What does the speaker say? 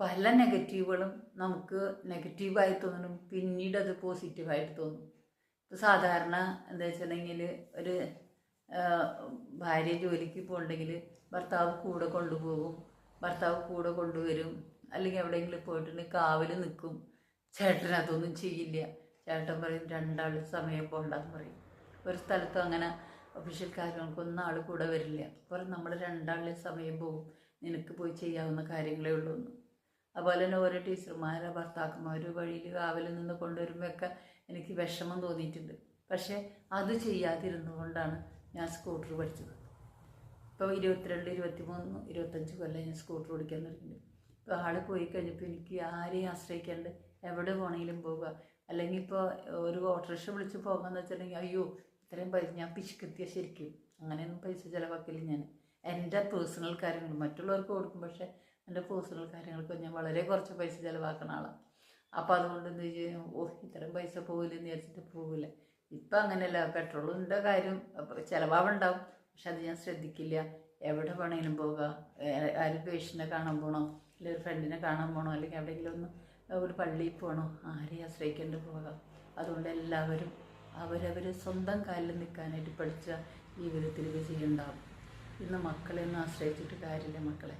പല നെഗറ്റീവുകളും നമുക്ക് നെഗറ്റീവായി തോന്നും പിന്നീട് അത് പോസിറ്റീവായിട്ട് തോന്നും. ഇപ്പോൾ സാധാരണ എന്താ വെച്ചിട്ടുണ്ടെങ്കിൽ ഒരു ഭാര്യ ജോലിക്ക് പോകണ്ടെങ്കിൽ ഭർത്താവ് കൂടെ കൊണ്ടുപോകും ഭർത്താവ് കൂടെ കൊണ്ടുവരും അല്ലെങ്കിൽ എവിടെയെങ്കിലും പോയിട്ടുണ്ടെങ്കിൽ കാവൽ നിൽക്കും ചേട്ടൻ അതൊന്നും ചെയ്യില്ല. ചേട്ടൻ പറയും രണ്ടാൾ സമയം പോകണ്ടെന്ന് പറയും. ഒരു സ്ഥലത്തും അങ്ങനെ ഒഫീഷ്യൽ കാര്യങ്ങൾക്കൊന്നും ആൾ കൂടെ വരില്ല. അപ്പോൾ നമ്മൾ രണ്ടാളിലെ സമയം പോകും. നിനക്ക് പോയി ചെയ്യാവുന്ന കാര്യങ്ങളേ ഉള്ളൂ എന്ന് അതുപോലെ തന്നെ ഓരോ ടീച്ചർമാരെ ഭർത്താക്കന്മാർ വഴിയിൽ രാവിലെ നിന്ന് കൊണ്ടുവരുമ്പോഴൊക്കെ എനിക്ക് വിഷമം തോന്നിയിട്ടുണ്ട്. പക്ഷേ അത് ചെയ്യാതിരുന്നു കൊണ്ടാണ് ഞാൻ സ്കൂട്ടർ പഠിച്ചത്. ഇപ്പോൾ ഇരുപത്തിരണ്ട് ഇരുപത്തി മൂന്ന് ഇരുപത്തഞ്ച് കൊല്ലം ഞാൻ സ്കൂട്ടർ ഓടിക്കാൻ തുടങ്ങിയിട്ടുണ്ട് ഇപ്പോൾ ആൾ പോയി കഴിഞ്ഞപ്പോൾ എനിക്ക് ആരെയും ആശ്രയിക്കാണ്ട് എവിടെ പോകണമെങ്കിലും പോവുക അല്ലെങ്കിൽ ഇപ്പോൾ ഒരു ഓട്ടോറിക്ഷ വിളിച്ച് പോകാമെന്ന് വെച്ചിട്ടുണ്ടെങ്കിൽ അയ്യോ ഇത്രയും പൈസ ഞാൻ പിശുക്കെത്തിയ ശരിക്കും. അങ്ങനെയൊന്നും പൈസ ചിലവാക്കില്ല ഞാൻ. എന്റെ പേഴ്സണൽ കാര്യങ്ങൾ മറ്റുള്ളവർക്ക് കൊടുക്കും. പക്ഷേ എന്റെ കോഴ്സുകൾ കാര്യങ്ങൾക്ക് ഞാൻ വളരെ കുറച്ച് പൈസ ചിലവാക്കുന്ന ആളാണ് അപ്പോൾ അതുകൊണ്ട് എന്ത് ചെയ്യും? ഓ ഇത്രയും പൈസ പോകില്ലെന്ന് വിചാരിച്ചിട്ട് പോകില്ല ഇപ്പം അങ്ങനെയല്ല പെട്രോളിന്റെ കാര്യം ചിലവാവുണ്ടാവും. പക്ഷെ അത് ഞാൻ ശ്രദ്ധിക്കില്ല. എവിടെ വേണമെങ്കിലും പോകാം. ആരും പേഷ്യനെ കാണാൻ പോകണോ അല്ലെങ്കിൽ ഒരു ഫ്രണ്ടിനെ കാണാൻ പോകണോ അല്ലെങ്കിൽ എവിടെയെങ്കിലും ഒന്ന് ഒരു പള്ളിയിൽ പോകണോ ആരെയും ആശ്രയിക്കേണ്ടി പോകാം. അതുകൊണ്ട് എല്ലാവരും അവരവർ സ്വന്തം കാലിൽ നിൽക്കാനായിട്ട് പഠിച്ച ജീവിതത്തിൽ വിജയം ഉണ്ടാവും ഇന്ന് മക്കളെ ഒന്നും ആശ്രയിച്ചിട്ട് കാര്യമില്ല മക്കളെ.